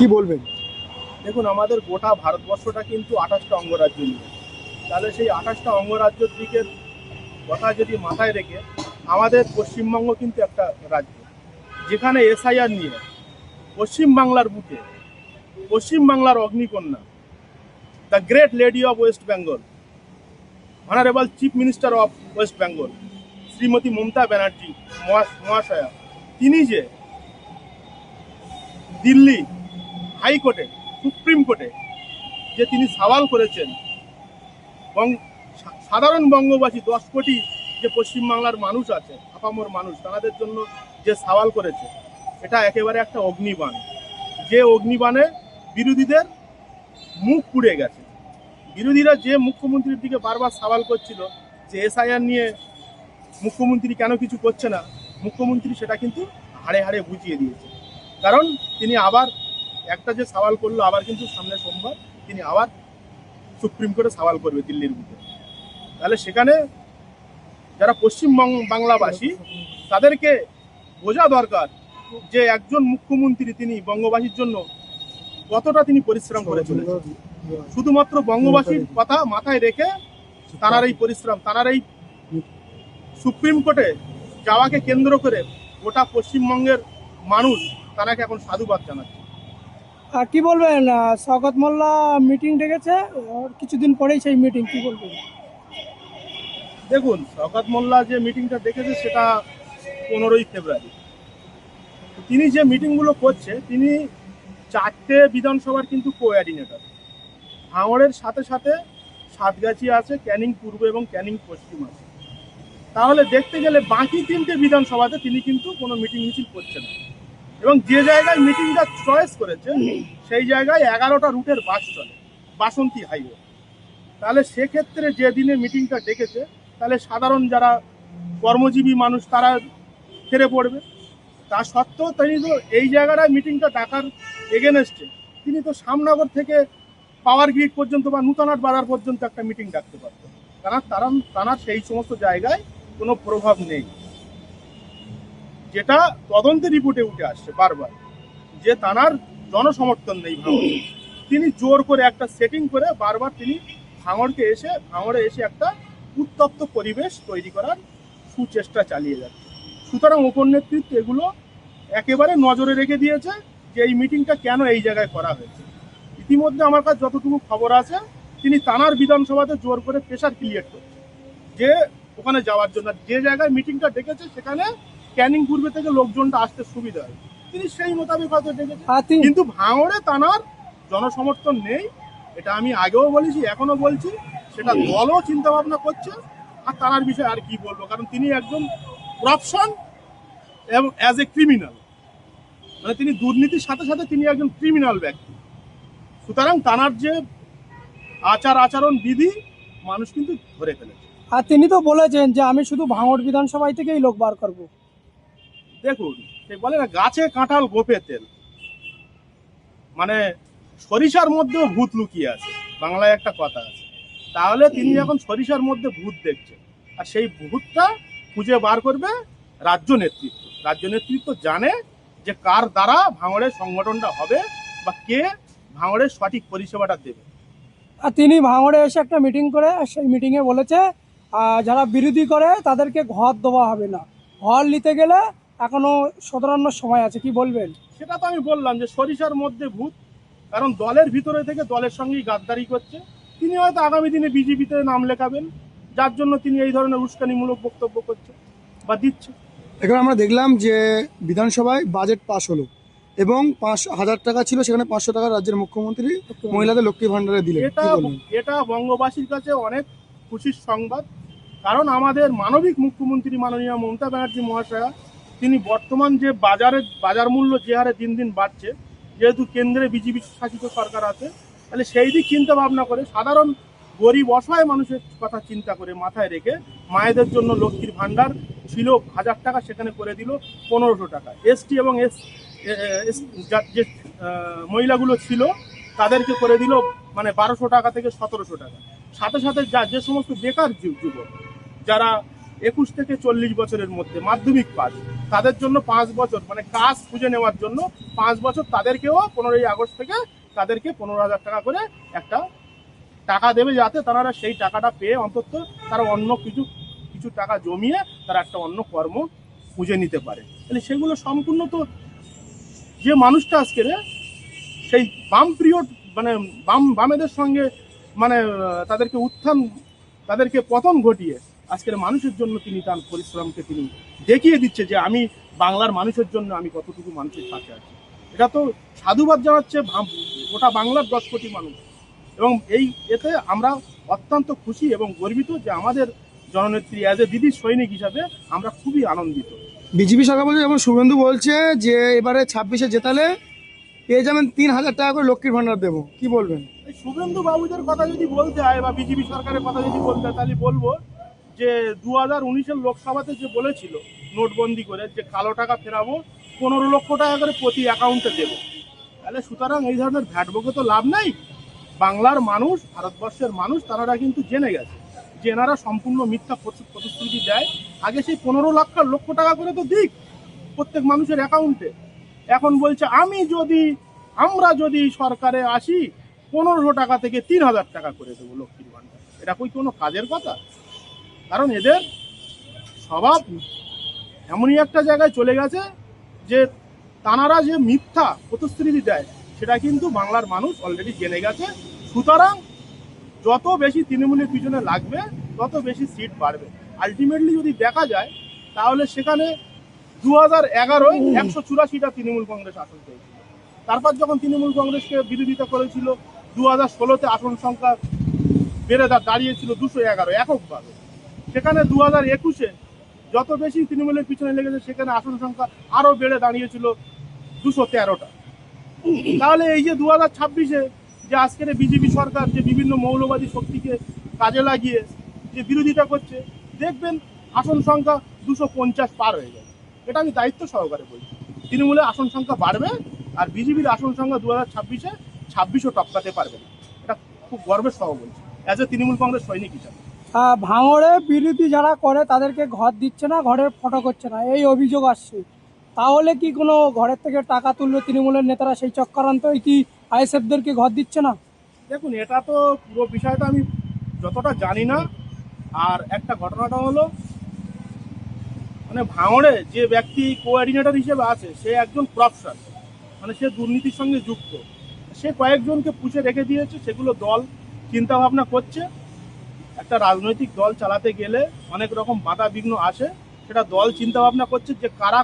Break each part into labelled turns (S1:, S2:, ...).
S1: কি বলবেন?
S2: দেখুন, আমাদের গোটা ভারতবর্ষটা কিন্তু আঠাশটা অঙ্গরাজ্য নিয়ে। তাহলে সেই আঠাশটা অঙ্গরাজ্যের দিকের কথা যদি মাথায় রেখে, আমাদের পশ্চিমবঙ্গ কিন্তু একটা রাজ্য। যেখানে এসআইআর নিয়ে, পশ্চিমবাংলার বুকে, পশ্চিমবাংলার অগ্নিকন্যা the great lady of West Bengal honourable chief minister of West Bengal Shrimati Mamata Banerjee মহা- মহাশয়া তিনি যে দিল্লি হাইকোর্টে, সুপ্রিম কোর্টে, যে তিনি সওয়াল করেছেন সাধারণ বঙ্গবাসী দশ কোটি যে পশ্চিমবাংলার মানুষ আছে, আপামর মানুষ, তাদের জন্য যে সওয়াল করেছে, এটা একেবারে একটা অগ্নিবাণ। যে অগ্নিবাণে বিরোধীদের মুখ পুড়ে গেছে। বিরোধীরা যে মুখ্যমন্ত্রীর দিকে বারবার সওয়াল করছিল, যে এসআইআর নিয়ে মুখ্যমন্ত্রী কেন কিছু করছে না, মুখ্যমন্ত্রী সেটা কিন্তু হাড়ে হাড়ে বুঝিয়ে দিয়েছে। কারণ তিনি আবার একটা যে সওয়াল করল আবার কিন্তু সামনে সোমবার, তিনি আবার সুপ্রিম কোর্টে সওয়াল করবে দিল্লির বুকে। তাহলে সেখানে যারা পশ্চিম বাংলাবাসী, তাদেরকে বোঝা দরকার যে একজন মুখ্যমন্ত্রী তিনি বঙ্গবাসীর জন্য কতটা তিনি পরিশ্রম করে চলেছেন। শুধুমাত্র বঙ্গবাসীর কথা মাথায় রেখে তারার এই পরিশ্রম তারার এই সুপ্রিম কোর্টে যাওয়াকে কেন্দ্র করে গোটা পশ্চিমবঙ্গের মানুষ তারাকে এখন সাধুবাদ জানাচ্ছে।
S3: কি বলবেন শওকত মোল্লা মিটিং ডেকেছে কিছুদিন পরেই সেই মিটিং কি বলবেন?
S2: দেখুন শওকত মোল্লা যে মিটিংটা ডেকেছে সেটা পনেরোই ফেব্রুয়ারি। তিনি যে মিটিংগুলো করছে, তিনি চারটে বিধানসভার কিন্তু কোঅর্ডিনেটর ভাঙড়ের সাথে সাথে সাতগাছি আছে, ক্যানিং পূর্ব এবং ক্যানিং পশ্চিম আছে। তাহলে দেখতে গেলে বাকি তিনটে বিধানসভাতে তিনি কিন্তু কোনো মিটিং মিছিল করছেন না। এবং যে জায়গায় মিটিংটা চয়েস করেছে, সেই জায়গায় এগারোটা রুটের বাস চলে, বাসন্তী হাইওয়ে তাহলে সেক্ষেত্রে যে দিনে মিটিংটা ডেকেছে, তাহলে সাধারণ যারা কর্মজীবী মানুষ, তারা ফেরে পড়বে। তা সত্ত্বেও তিনি তো এই জায়গাটায় মিটিংটা ডাকার এগেনস্টে তিনি তো সামনগর থেকে পাওয়ার গ্রিড পর্যন্ত বা নূতনাট বাজার পর্যন্ত একটা মিটিং ডাকতে পারতেন। কারণ তারা তারা সেই সমস্ত জায়গায় কোনো প্রভাব নেই। যেটা তদন্তে রিপোর্টে উঠে আসছে বারবার, যে তানার জনসমর্থন নেই তিনি জোর করে একটা সেটিং করে বারবার তিনি ভাঙড়কে এসে, ভাঙড়ে এসে একটা উত্তপ্ত পরিবেশ তৈরি করার সুচেষ্টা চালিয়ে যাচ্ছে। সুতরাং উপর নেতৃত্ব এগুলো একেবারে নজরে রেখে দিয়েছে যে এই মিটিংটা কেন এই জায়গায় করা হয়েছে। ইতিমধ্যে আমার কাছে যতটুকু খবর আছে, তিনি তানার বিধানসভাতে জোর করে প্রেশার ক্রিয়েট করছে যে ওখানে যাওয়ার জন্য, যে জায়গায় মিটিংটা ডেকেছে, সেখানে ক্যানিং পূর্বে থেকে লোকজনটা আসতে সুবিধা হয়। তিনি সেই মোতাবেক হয়তো ডেকেছে
S3: তিনি।
S2: কিন্তু ভাঙড়ে তানার জনসমর্থন নেই এটা আমি আগেও বলেছি এখনও বলছি সেটা দলও চিন্তা ভাবনা করছে আর তানার বিষয়ে আর কি বলব? কারণ তিনি একজন করাপশন এবং অ্যাজ এ ক্রিমিনাল মানে তিনি দুর্নীতির সাথে সাথে তিনি একজন ক্রিমিনাল ব্যক্তি। সুতরাং তানার যে আচার আচরণ বিধি মানুষ কিন্তু ধরে ফেলেছে।
S3: আর তিনি তো বলেছেন যে আমি শুধু ভাঙড় বিধানসভায় থেকেই লোক বার করব।
S2: দেখুন বলে না, গাছে কাঁঠাল গোপে তেল। মানে সরিষার মধ্যেও ভূত লুকিয়ে আছে। বাংলায় একটা কথা আছে। তাহলে তিনি এখন সরিষার মধ্যে ভূত দেখছে আর সেই ভূতটা খুঁজে বার করবে রাজ্য নেতৃত্ব। রাজ্য নেতৃত্ব জানে যে কার দ্বারা ভাঙড়ের সংগঠনটা হবে বা কে ভাঙড়ের সঠিক পরিষেবাটা দেবে।
S3: আর তিনি ভাঙড়ে এসে একটা মিটিং করে, সেই মিটিংয়ে বলেছে যারা বিরোধী করে তাদেরকে ঘর দেওয়া হবে না। ঘর নিতে গেলে এখনও শতরান্নর সময় আছে কি বলবেন?
S2: সেটা তো আমি বললাম যে সরিষার মধ্যে ভূত কারণ দলের ভিতরে থেকে দলের সঙ্গেই গাদ্দারি করছে। তিনি হয়তো আগামী দিনে বিজেপিতে নাম লেখাবেন যার জন্য তিনি এই ধরনের উস্কানিমূলক বক্তব্য করছে বা দিচ্ছে
S1: এখন আমরা দেখলাম যে বিধানসভায় বাজেট পাশ হলো এবং পাঁচ হাজার টাকা ছিল সেখানে পাঁচশো টাকা রাজ্যের মুখ্যমন্ত্রী মহিলাদের লক্ষ্মী ভান্ডারে দিলেন।
S2: এটা এটা বঙ্গবাসীর কাছে অনেক খুশির সংবাদ কারণ আমাদের মানবিক মুখ্যমন্ত্রী মাননীয় মমতা ব্যানার্জি মহাশয়া তিনি বর্তমান যে বাজারের বাজার মূল্য যে হারে দিন দিন বাড়ছে, যেহেতু কেন্দ্রে বিজেপি শাসিত সরকার আছে, তাহলে সেই দিক চিন্তা ভাবনা করে সাধারণ গরিব, অসহায় মানুষের কথা চিন্তা করে মাথায় রেখে মায়েদের জন্য লক্ষ্মীর ভাণ্ডার ছিল হাজার টাকা, সেখানে করে দিল পনেরোশো টাকা। এসটি এবং এস যে মহিলাগুলো ছিল, তাদেরকে করে দিল মানে বারোশো টাকা থেকে সতেরোশো টাকা। সাথে সাথে যা, যে সমস্ত বেকার যুবক, যারা একুশ থেকে চল্লিশ বছরের মধ্যে মাধ্যমিক পাস। তাদের জন্য পাঁচ বছর মানে কাজ খুঁজে নেওয়ার জন্য পাঁচ বছর তাদেরকেও পনেরোই আগস্ট থেকে তাদেরকে পনেরো হাজার টাকা করে একটা টাকা দেবে যাতে তারা সেই টাকাটা পেয়ে অন্তত তারা অন্য কিছু কিছু টাকা জমিয়ে তারা একটা অন্য কর্ম খুঁজে নিতে পারে। তাহলে সেগুলো সম্পূর্ণ তো যে মানুষটা আজকে সেই বাম পিরিয়ড মানে বাম, বামেদের সঙ্গে মানে তাদেরকে উত্থান, তাদেরকে পতন ঘটিয়ে আজকের মানুষের জন্য তিনি তার পরিশ্রমকে তিনি দেখিয়ে দিচ্ছে যে আমি বাংলার মানুষের জন্য আমি কতটুকু মানুষের সাথে আছি। এটা তো সাধুবাদ জানাচ্ছে গোটা বাংলার দশ কোটি মানুষ। এবং এই এতে আমরা অত্যন্ত খুশি এবং গর্বিত যে আমাদের জননেত্রী অ্যাজ এ দিদি সৈনিক হিসাবে আমরা খুবই আনন্দিত।
S1: বিজেপি সরকার বলছে যেমন শুভেন্দু বলছে যে এবারে ছাব্বিশে জেতালে পেয়ে যাবেন তিন হাজার টাকা করে লক্ষ্মীর ভান্ডার দেবো। কি বলবেন?
S2: এই শুভেন্দু বাবুদের কথা যদি বলতে হয় বা বিজেপি সরকারের কথা যদি বলতে হয় তাহলে বলব যে দু হাজার উনিশের লোকসভাতে যে বলেছিল নোটবন্দি করে যে কালো টাকা ফেরাবো, পনেরো লক্ষ টাকা করে প্রতি অ্যাকাউন্টে দেবো। তাহলে সুতরাং এই ধরনের ভ্যাট বকে তো লাভ নাই। বাংলার মানুষ, ভারতবর্ষের মানুষ তারা কিন্তু জেনে গেছে যে এনারা সম্পূর্ণ মিথ্যা প্রতি- প্রতিশ্রুতি দেয়। আগে সেই পনেরো লক্ষ লক্ষ টাকা করে তো দিক প্রত্যেক মানুষের অ্যাকাউন্টে এখন বলছে, আমি যদি আমরা যদি সরকারে আসি, পনেরোশো টাকা থেকে তিন হাজার টাকা করে দেবো লক্ষ্মীর ভান্ডার এটা কই কোনো কাজের কথা? কারণ এদের স্বভাব এমনই একটা জায়গায় চলে গেছে যে তানারা যে মিথ্যা প্রতিশ্রুতি দেয় সেটা কিন্তু বাংলার মানুষ অলরেডি জেনে গেছে। সুতরাং যত বেশি তৃণমূলের পিছনে লাগবে তত বেশি সিট বাড়বে। আলটিমেটলি যদি দেখা যায় তাহলে সেখানে দু হাজার এগারোয় একশো চুরাশিটা তৃণমূল কংগ্রেস আসন পেয়েছিল। তারপর যখন তৃণমূল কংগ্রেসকে বিরোধিতা করেছিল দু হাজার ষোলোতে আসন সংখ্যা বেড়ে দাঁড়িয়েছিল দুশো এগারো এককভাবে। সেখানে দু হাজার একুশে যত বেশি তৃণমূলের পিছনে লেগেছে, সেখানে আসন সংখ্যা আরও বেড়ে দাঁড়িয়েছিল দুশো তেরোটা। তাহলে এই যে দু হাজার ছাব্বিশে যে আজকের বিজেপি সরকার যে বিভিন্ন মৌলবাদী শক্তিকে কাজে লাগিয়ে যে বিরোধিতা করছে, দেখবেন আসন সংখ্যা দুশো পঞ্চাশ পার হয়ে যাবে এটা আমি দায়িত্ব সহকারে বলছি। তৃণমূলের আসন সংখ্যা বাড়বে আর বিজেপির আসন সংখ্যা দু হাজার ছাব্বিশে ছাব্বিশও টপকাতে পারবে না। এটা খুব গর্বের সহ বলছি। অ্যাজ এ তৃণমূল কংগ্রেস সৈনিক হিসাবে।
S3: ভাঙড়ে বিরোধী যারা করে তাদেরকে ঘর দিচ্ছে না, ঘরের ফটো করছে না। এই অভিযোগ আসছে। তাহলে কি কোনো ঘরের থেকে টাকা তুলবে তৃণমূলের নেতারা সেই চক্রান্ত? কি আইএসএফদেরকে ঘর দিচ্ছে না?
S2: দেখুন, এটা তো পুরো বিষয়টা আমি যতটা জানি না। আর একটা ঘটনাটা হলো মানে ভাঙড়ে যে ব্যক্তি কোঅর্ডিনেটর হিসেবে আছে, সে একজন প্রফেসর মানে সে দুর্নীতির সঙ্গে যুক্ত। সে কয়েকজনকে পুষে রেখে দিয়েছে, সেগুলো দল চিন্তা ভাবনা করছে। একটা রাজনৈতিক দল চালাতে গেলে অনেক রকম বাধা বিঘ্ন আসে। সেটা দল চিন্তা ভাবনা করছে যে কারা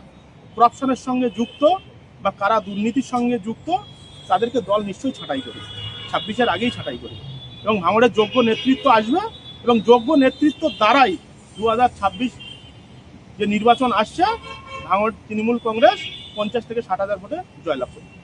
S2: করাপশনের সঙ্গে যুক্ত বা কারা দুর্নীতির সঙ্গে যুক্ত, তাদেরকে দল নিশ্চয়ই ছাঁটাই করবে। ছাব্বিশের আগেই ছাঁটাই করবে। এবং ভাঙড়ের যোগ্য নেতৃত্ব আসবে এবং যোগ্য নেতৃত্ব দ্বারাই দু যে নির্বাচন আসছে, ভাঙড় তৃণমূল কংগ্রেস পঞ্চাশ থেকে ষাট হাজার ভোটে জয়লাভ করবে।